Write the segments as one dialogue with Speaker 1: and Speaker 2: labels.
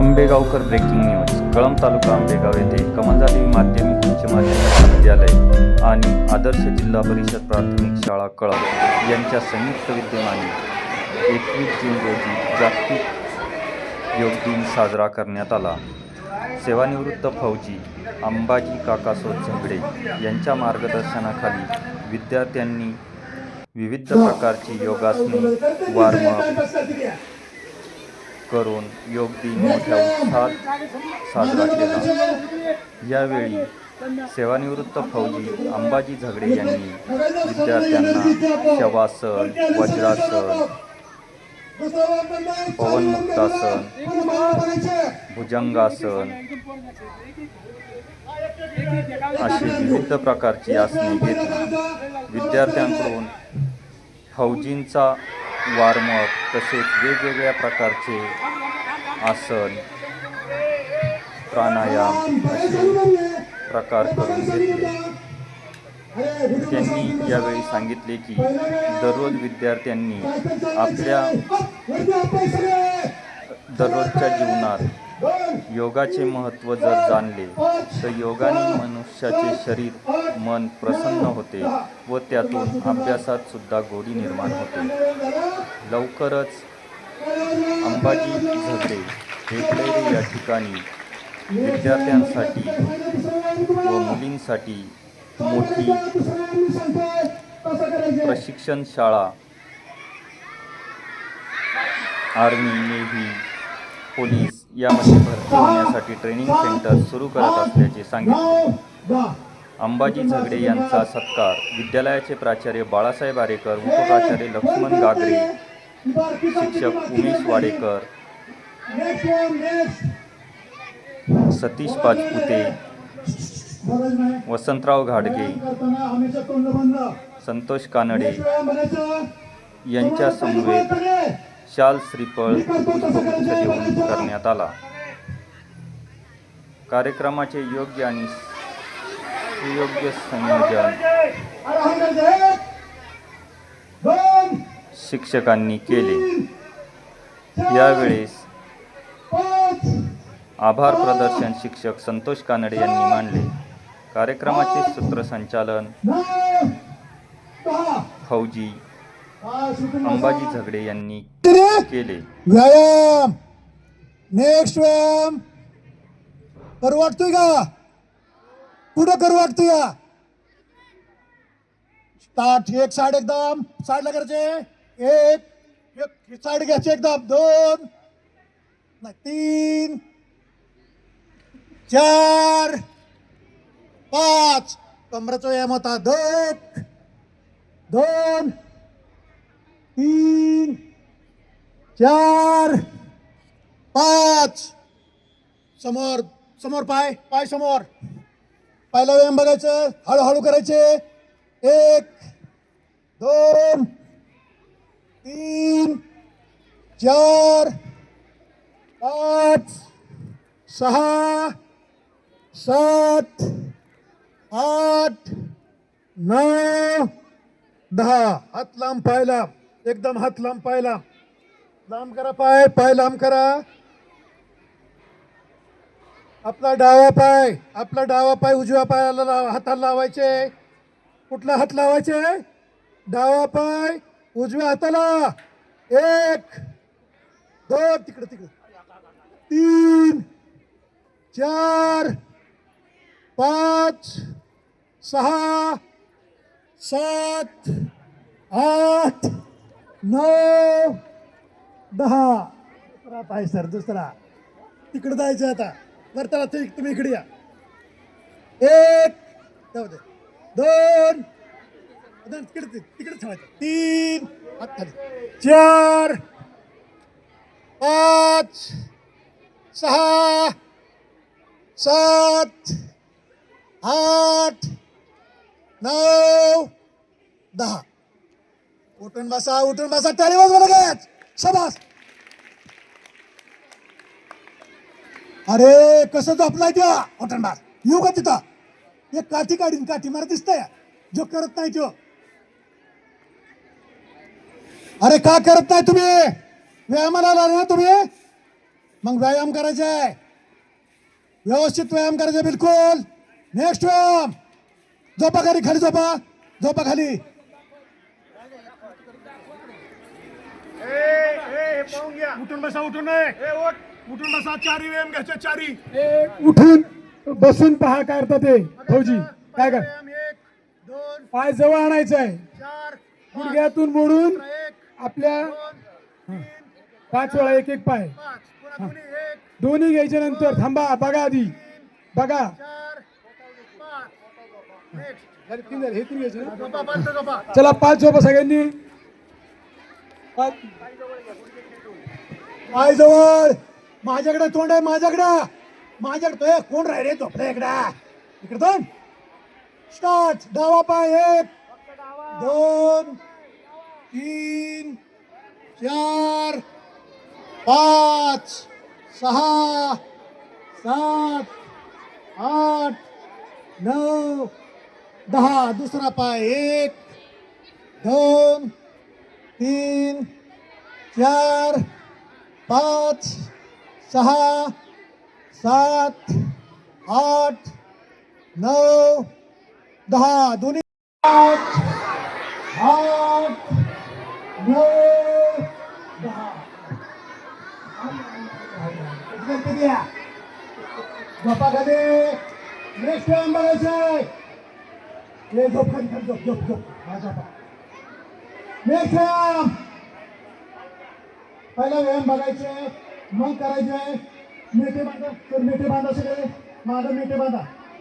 Speaker 1: Ambegaonkar breaking news Kalamb तालुका आंबेगाव येथे कमलजाली माध्यमिक उच्च माध्यमिक विद्यालय आणि आदर्श जिल्हा परिषद प्राथमिक शाळा कळंब यांच्या संयुक्त विद्यमाने एकवीस जून रोजी जागतिक योग दिन साजरा करण्यात आला. सेवानिवृत्त फौजी अंबाजी काकासोद झगडे यांच्या मार्गदर्शनाखाली विद्यार्थ्यांनी विविध प्रकारची योगासने वार्म करून योग दिन मोठ्या उत्साहात साजरा केला. यावेळी सेवानिवृत्त फौजी अंबाजी झगडे यांनी विद्यार्थ्यांना शवासन वज्रासन पवनमुक्तासन भुजंगासन अशी विविध प्रकारची आसने घेतली विद्यार्थ्यांकडून फौजींचा वॉर्मअप तसेच वेगवेगळ्या प्रकारचे आसन प्राणायाम असे प्रकार करून घेतले. त्यांनी यावेळी सांगितले की दररोज विद्यार्थ्यांनी आपल्या दररोजच्या जीवनात योगाचे महत्त्व जर जाणले तर योगाने मनुष्याचे शरीर मन प्रसन्न होते व त्यातून अभ्यासात सुद्धा गोडी निर्माण होते. लवकरच अंबाजी झगडे हेकलेरे या ठिकाणी. विद्यार्थ्यांसाठी व मुलींसाठी मोठी प्रशिक्षण शाळा. आर्मी नेव्ही पोलीस यामध्ये भरती होण्यासाठी ट्रेनिंग सेंटर सुरू करत असल्याचे सांगितले. अंबाजी झगडे यांचा सत्कार. विद्यालयाचे प्राचार्य बाळासाहेब आरेकर उपप्राचार्य लक्ष्मण गागरे शिक्षक उमेश वाडेकर सतीश पाचपुते वसंतराव घाडगे संतोष कानडे यांच्या समवेत शाल श्रीफळ करण्यात आला. कार्यक्रमाचे योग्य आणि सुयोग्य संयोजन. शिक्षकांनी केले. यावेळेस आभार प्रदर्शन शिक्षक संतोष कानडे यांनी मांडले कार्यक्रमाचे सूत्रसंचालन फौजी अंबाजी झगडे यांनी केले.
Speaker 2: व्यायाम. नेक्स्ट व्यायाम. करू वाटतोय का? कुठं करू वाटतोय का स्टार्ट एक साइड एकदम. साईडला करायचे. एक. एक साइड घ्यायचे एकदम. दोन. नाही तीन. चार. पाच. कमरेचा व्यायाम होता. दोन. दोन. तीन चार पाच. समोर समोर पाय पाय समोर. पायला व्यायाम बघायचं हळूहळू करायचे. एक दोन तीन चार पाच सहा सात आठ नऊ दहा. हात लांब पाय लांब. एकदम हात लांब पाय लांब लांब करा पाय पाय लांब करा. आपला डावा पाय आपला डावा पाय उजव्या पायाला लाव हाताला लावायचे. कुठला हात लावायचे? डावा पाय उजव्या हाताला. एक दोन तिकडे तिकडे. तीन चार पाच सहा सात आठ नऊ दहा. दुसरा पाय सर दुसरा. तिकडे जायचं आता. बरं ते तुम्ही इकडे या. एक जाऊ दे. दोन. दोन तिकडे तिकडे ठेवायचं. तीन. आत्ता खाली. चार. पाच. सहा. सात. आठ. नऊ. दहा. उठून बसा उठून बसा टाळी वाजवा लगेच शबास. अरे कसं झोपलाय त्या उठून बस. येऊ का तिथं? एक काठी काढीन काठी मला दिसतंय. जो करत नाही तो. अरे का करत नाही तुम्ही? व्यायामाला आला ना तुम्ही? मग व्यायाम करायचा आहे. व्यवस्थित व्यायाम करायचा बिलकुल. नेक्स्ट व्यायाम. झोपा खाली खाली झोपा. झोपा खाली. उठून बसा उठून उठून बसा चारी व्यायाम घ्यायचे चारी. उठून बसून पहा काय करतात ते. फौजी काय कर?
Speaker 3: दोन
Speaker 2: पाय जवळ आणायचं आहे
Speaker 3: चार
Speaker 2: गुडघ्यातून मोडून
Speaker 3: एक
Speaker 2: आपल्या पाच वेळा एक एक पाय.
Speaker 3: पाच. पुन्हा दोन्ही एक
Speaker 2: दोन्ही घ्यायच्या नंतर थांबा बघा आधी. बघा. हे तीन घ्यायचे
Speaker 3: झोपा.
Speaker 2: चला पाच झोपा सगळ्यांनी. पाच. पाय जवळ. माझ्याकडे तोंड आहे माझ्याकडे. माझ्याकडे ए, कोण राहिले झोपडे इकडे? इकडे दोन. स्टार्ट. डावा पाय एक. दोन. तीन. चार. पाच. सहा. सात. आठ. नऊ. दहा. दुसरा पाय एक. दोन. तीन. चार. पाच सहा सात, आठ नऊ दहा। दोन्ही आठ आठ नऊ दहा। नेक्स्ट टाइम बघायचंय हे झोप झोप झोपा नेक्स्ट टाइम पहिला व्यायाम बघायचे मग करायचे मेटे बांधा. तर मेटे बांधा सगळे. माझं मिठे बांधा.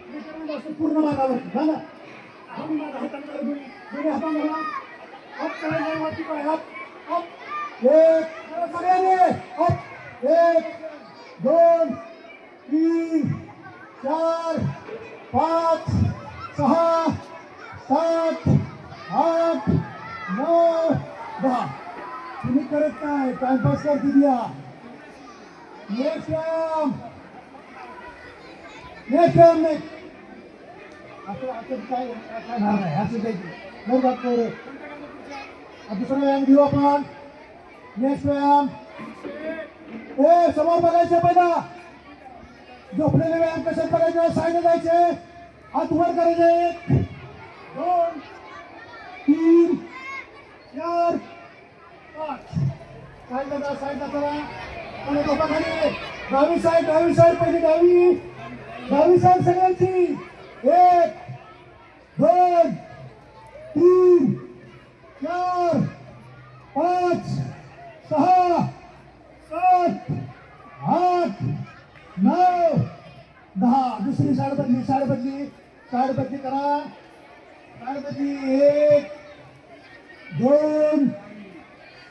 Speaker 2: मेटे बांधा असं पूर्ण बांधावर बांधा दोन्ही बांधा हाताने दोन्ही. दोन्ही हाताने वरती पाय. एक. सगळ्यांनी. एक दोन तीन चार पाच सहा सात आठ नऊ दहा. तुम्ही करत काय? टाइमपास करते द्या. नेक्स्ट व्यायाम नेक्स्ट व्यायाम नेक्स्ट असं असं काय काय होणार नाही. असं काही बरं दुसरा व्यायाम घेऊ आपण. नेक्स्ट व्यायाम ए समोर बघायचं पहिला. झोपलेले व्यायाम कशात बघायचे? साईडला जायचे. हात वर करायचे. दोन तीन चार. पाच साईडला साईड साईडला आणि झोपा खाली डावी साईड डावी साईड पहिली डावी डावी साईड सगळ्यांची एक दोन तीन चार पाच सहा सात आठ नऊ दहा दुसरी साड बदली साड बदली साड बदली करा साड बदली एक दोन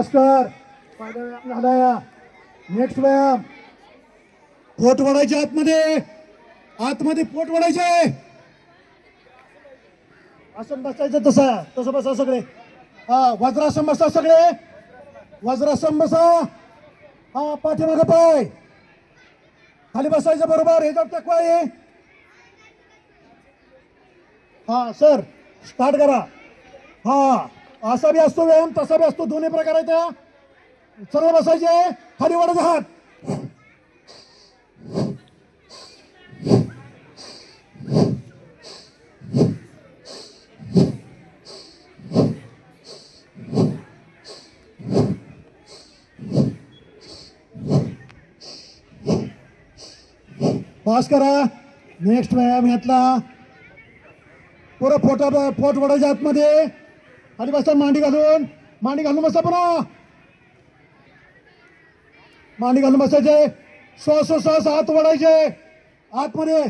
Speaker 2: पास कर नेक्स्ट व्यायाम. पोट वडायचे आतमध्ये. आतमध्ये पोट वडायचे आसन बसायचं तसं तसं बसा सगळे. हा वज्रासन बसा सगळे. वज्रासन बसा. हा पाठीमागं पाय. खाली बसायचं बरोबर हे जर पाय. हा सर स्टार्ट करा. हा. असा बी असतो व्यायाम तसा बी असतो. दोन्ही प्रकार आहे त्या. सर्व बसायचे. खाली वडत हात पास करा. नेक्स्ट व्यायाम घेतला. पुरं पोटा पोट वडायच्या आतमध्ये. खाली बसा मांडी घालून. मांडी घालून बसा पुन्हा. मांडी घालून बसायचे. श्वास श्वास हात वडायचे आतमध्ये.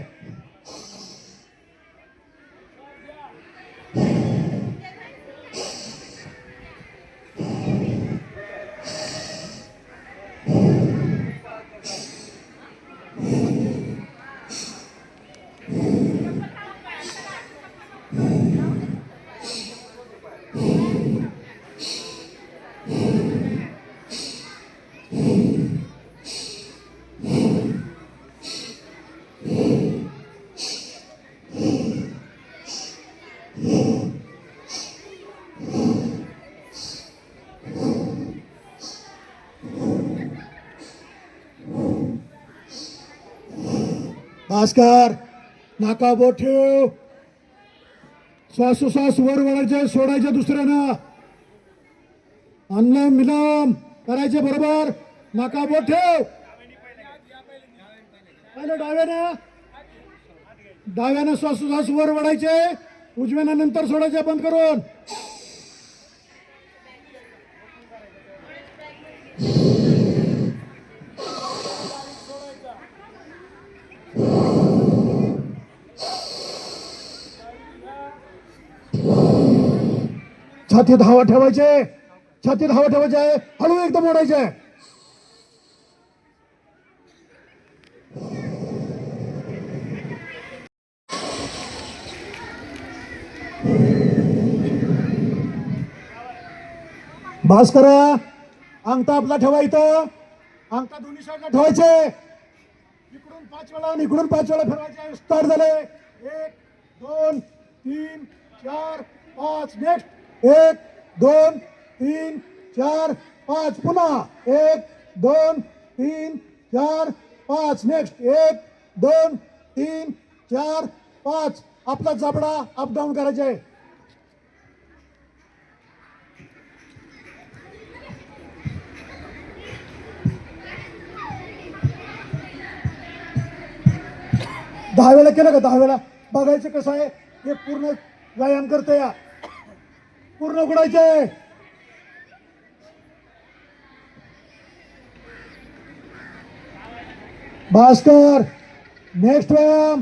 Speaker 2: भास्कर नाका बोट ठेव. श्वासोश्वास वर वळायचे सोडायचे दुसऱ्यानं. अन्नम विलम करायचे बरोबर. नाका बोट ठेव. डाव्यानं? डाव्यानं श्वासोश्वास वर वाढायचे उजव्यानंतर नंतर सोडायचे बंद करून. छातीत धावा ठेवायचे. छातीत हवा ठेवायचे. आहे हळू एकदम ओढायचे. बास करा अंगठा आपला ठेवा इथं. अंगठा दोन्ही साईडला ठेवायचे. इकडून पाच वेळा आणि इकडून पाच वेळा फिरवायचे. स्टार्ट झाले. एक दोन तीन चार पाच. नेक्स्ट एक दोन तीन चार पाच. पुन्हा. एक दोन तीन चार पाच. नेक्स्ट एक दोन तीन चार पाच. आपला जबडा अप डाऊन करायचा. आहे दहा वेळा केलं का? दहा वेळा. बघायचं कसं आहे? हे पूर्ण व्यायाम करते या. पूर्ण उघडायचे भास्कर नेक्स्ट व्यायाम.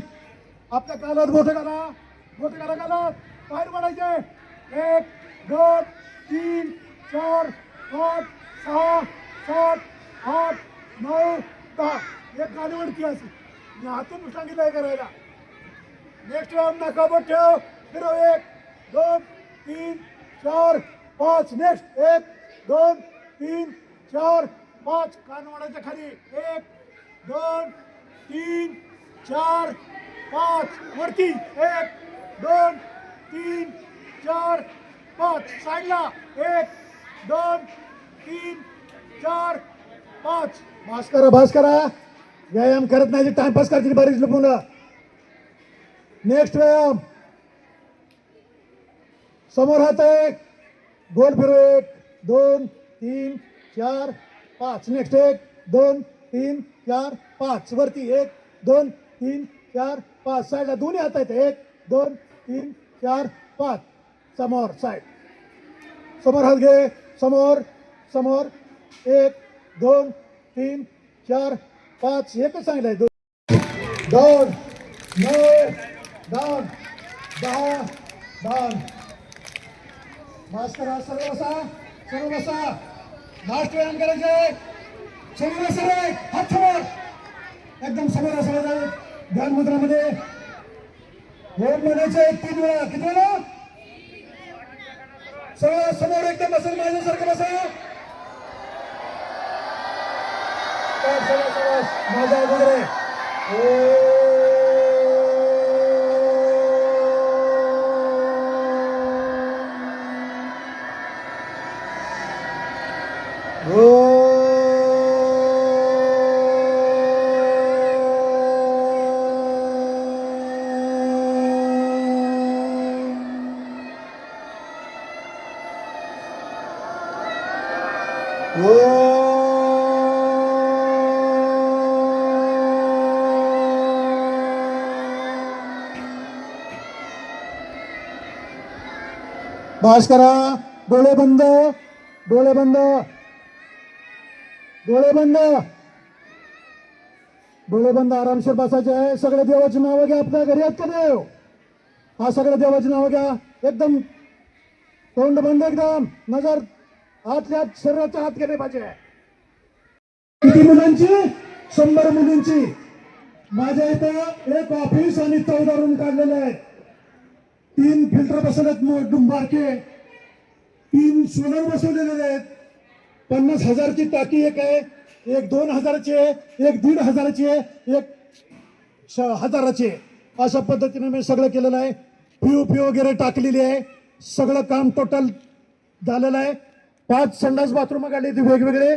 Speaker 2: आपल्या कालात मोठे करा. मोठे करा कालात बाहेर पडायचे एक दोन तीन चार पाच सहा सात आठ नऊ दहा. एक गाडीवरती असेल हातून सांगितलंय करायला. नेक्स्ट राऊंड नाकाबत ठेव. फिरव एक दोन तीन चार पाच. नेक्स्ट एक दोन तीन चार पाच. कानवाड्याच्या खाली. एक दोन तीन चार पाच. वरती. एक दोन तीन चार पाच. साईडला. एक दोन तीन चार पाच. भास्करा भास्करा व्यायाम करत नाही टाइमपास करतील बरीच मुलं नेक्स्ट व्यायाम. समोर हात एक गोल फिरू एक दोन तीन चार पाच. नेक्स्ट एक दोन तीन चार पाच. वरती एक दोन तीन चार पाच. साईडला दोन्ही हात आहेत. एक दोन तीन चार पाच. समोर साईड समोर हात घे. समोर समोर. एक दोन तीन चार पाच एकच सांगितलंय? दोन दोन नऊ दोन दहा दोन. भास्कर सर्व बसा सर्व बसा. लास्ट व्यायाम करायचे समोर सर हात समोर. एकदम समोर असायचं ध्यान मुद्रामध्ये. ओम म्हणायचे तीन वेळा. किती वेळा? सगळं समोर एकदम असेल माझ्यासारखं बसा तर सगळं सगळं माझ्या अगोदर आहे. पास करा. डोळे बंद. डोळे बंद. डोळे बंद. डोळे बंद आरामशीर बसायचे आहे. सगळे देवाची नावं घ्या आपल्या घरी आहेत का देव हा सगळ्या देवाची नावं घ्या. एकदम तोंड बंद एकदम. नजर आतल्या आत शरीराच्या हात गेले पाहिजे. किती मुलांची? शंभर मुलींची. माझ्या इथं एक ऑफिस आणि चौदा रूम काढलेले आहेत. तीन फिल्टर बसवलेत मो- डुंबारके तीन सोलर बसवलेले आहेत. पन्नास हजारची टाकी एक आहे. एक दोन हजाराची आहे एक दीड हजाराची आहे एक श- हजाराची. आहे अशा पद्धतीने मी सगळं केलेलं आहे. पी पी वगैरे टाकलेली आहे. सगळं काम टोटल झालेलं आहे. पाच संडास बाथरूम काढली ते वेगवेगळे.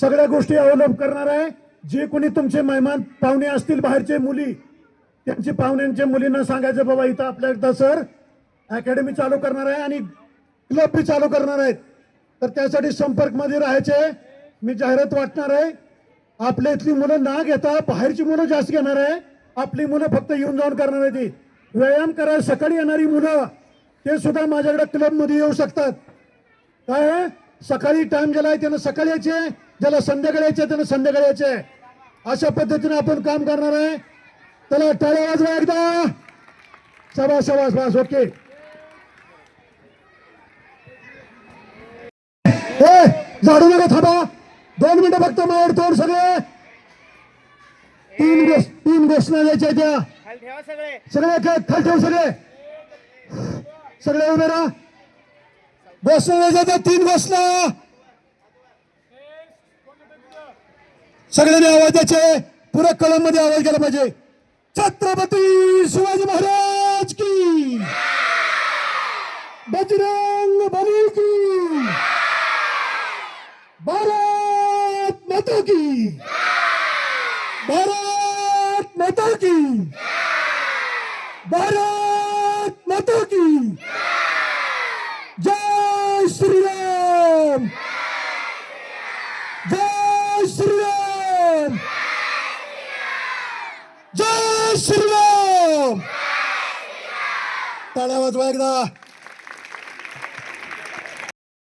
Speaker 2: सगळ्या गोष्टी अवलंब करणार आहे. जे कोणी तुमचे मेहमान पाहुणे असतील बाहेरचे मुली त्यांची पाहुण्यांच्या मुलींना सांगायचं बाबा इथं आपल्या एकदा सर अकॅडमी चालू करणार आहे आणि क्लब बी चालू करणार आहेत. तर त्यासाठी संपर्कमध्ये राहायचे. मी जाहिरात वाटणार आहे. आपल्या इथली मुलं ना घेता बाहेरची मुलं जास्त घेणार आहे. आपली मुलं फक्त येऊन जाऊन करणार आहे ती. व्यायाम करायला सकाळी येणारी मुलं ते सुद्धा माझ्याकडे क्लबमध्ये येऊ शकतात. काय सकाळी टाइम ज्याला आहे त्यानं सकाळी यायचे ज्याला संध्याकाळी यायचे त्यांना संध्याकाळी यायचे. अशा पद्धतीने आपण काम करणार आहे. त्याला टाळ्या वाजवा एकदा. शबास शबास बास ओके. ए झाडू नका थांबा. दोन मिनिटं फक्त माहेर तोड सगळे. तीन गोष्ट तीन घोषणा द्यायच्या त्या
Speaker 3: सगळे.
Speaker 2: सगळे काय खाली ठेव सगळे. सगळे उभे राहा. घोषणा द्यायच्या त्या तीन घोषणा सगळ्यांनी आवाज द्यायचे. पुऱ्या कळममध्ये आवाज गेला पाहिजे. छत्रपती शिवाजी महाराज की। बजरंग बली की। भारत माता की। भारत माता की। भारत टाळ्या वाजवा एकदा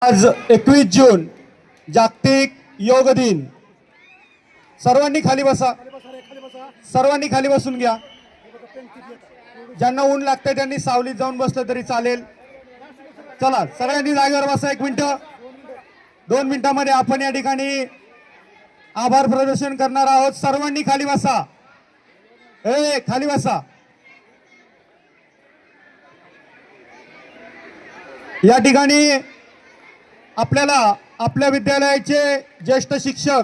Speaker 4: आज एकवीस जून जागतिक योग दिन. सर्वांनी खाली बसा. सर्वांनी खाली बसून घ्या. ज्यांना ऊन लागतंय त्यांनी सावलीत जाऊन बसलं तरी चालेल. चला सगळ्यांनी जागेवर बसा एक मिनिट. दोन मिनिटांमध्ये आपण या ठिकाणी आभार प्रदर्शन करणार आहोत. सर्वांनी खाली बसा. ए खाली बसा. या ठिकाणी आपल्याला आपल्या विद्यालयाचे ज्येष्ठ शिक्षक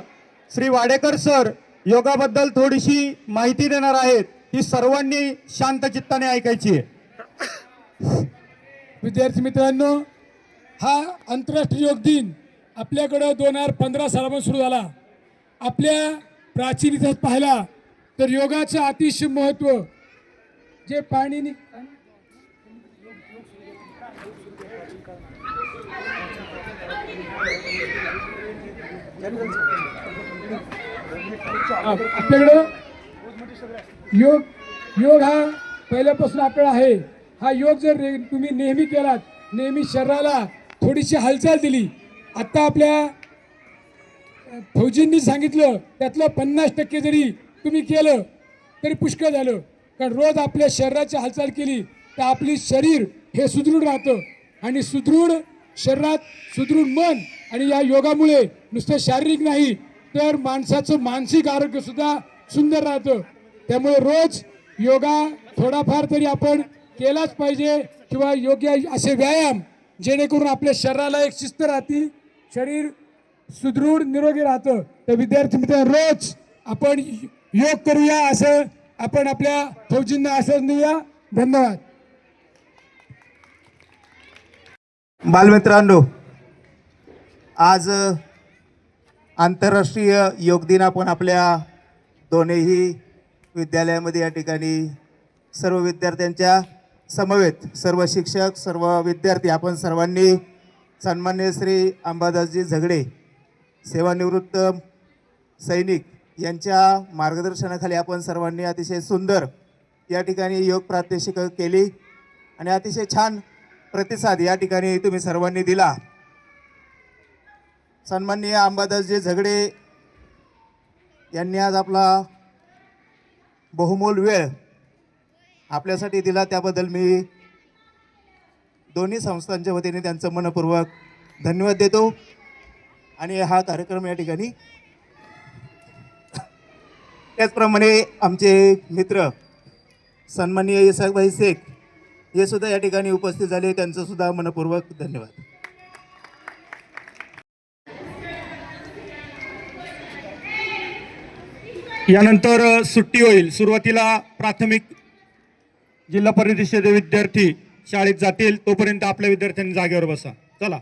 Speaker 4: श्री वाडेकर सर योगाबद्दल थोडीशी माहिती देणार आहेत. ती सर्वांनी शांत चित्ताने ऐकायची आहे.
Speaker 5: विद्यार्थी मित्रांनो हा आंतरराष्ट्रीय योग दिन आपल्याकडं दोन हजार पंधरा सालापासून सुरू झाला. आपल्या प्राचीन इतिहास पाहिला तर योगाचं अतिशय महत्त्व जे पाणी आपल्याकडं योग योग हा पहिल्यापासून आपल्याला आहे. हा योग जर तुम्ही नेहमी केलात नेहमी शरीराला थोडीशी हालचाल दिली आत्ता आपल्या फौजींनी सांगितलं त्यातलं पन्नास टक्के जरी तुम्ही केलं तरी पुष्कळ झालं. कारण रोज आपल्या शरीराची हालचाल केली तर आपली शरीर हे सुदृढ राहतं. आणि सुदृढ शरीरात सुदृढ मन आणि या योगामुळे नुसतं शारीरिक नाही तर माणसाचं मानसिक आरोग्य सुद्धा सुंदर राहतं. त्यामुळे रोज योगा थोडाफार तरी आपण केलाच पाहिजे किंवा योग्य असे व्यायाम जेणेकरून आपल्या शरीराला एक शिस्त राहते शरीर सुदृढ निरोगी राहतं. तर विद्यार्थी मित्र रोज आपण योग करूया असं आपण आपल्या फौजींना असं देऊया. धन्यवाद.
Speaker 4: बालमित्रांनो आज आंतरराष्ट्रीय योग दिन आपण आपल्या दोन्ही विद्यालयामध्ये या ठिकाणी सर्व विद्यार्थ्यांच्या समवेत सर्व शिक्षक सर्व विद्यार्थी आपण सर्वांनी सन्मान्य श्री अंबादासजी झगडे सेवानिवृत्त सैनिक यांच्या मार्गदर्शनाखाली आपण सर्वांनी अतिशय सुंदर या ठिकाणी योग प्रात्यक्षिक केली. आणि अतिशय छान प्रतिसाद या ठिकाणी तुम्ही सर्वांनी दिला. सन्माननीय अंबादासजी झगडे यांनी आज आपला बहुमोल वेळ आपल्यासाठी दिला. त्याबद्दल मी दोन्ही संस्थांच्या वतीने त्यांचं मनपूर्वक धन्यवाद देतो. आणि हा कार्यक्रम या ठिकाणी त्याचप्रमाणे आमचे मित्र सन्माननीय इसाकभाई शेख हे सुद्धा या ठिकाणी उपस्थित झाले. त्यांचं सुद्धा मनपूर्वक धन्यवाद. यानंतर सुट्टी होईल. सुरुवातीला प्राथमिक जिल्हा परिषदेचे विद्यार्थी शाळेत जातील. तोपर्यंत आपल्या विद्यार्थ्यांनी जागेवर बसा. चला.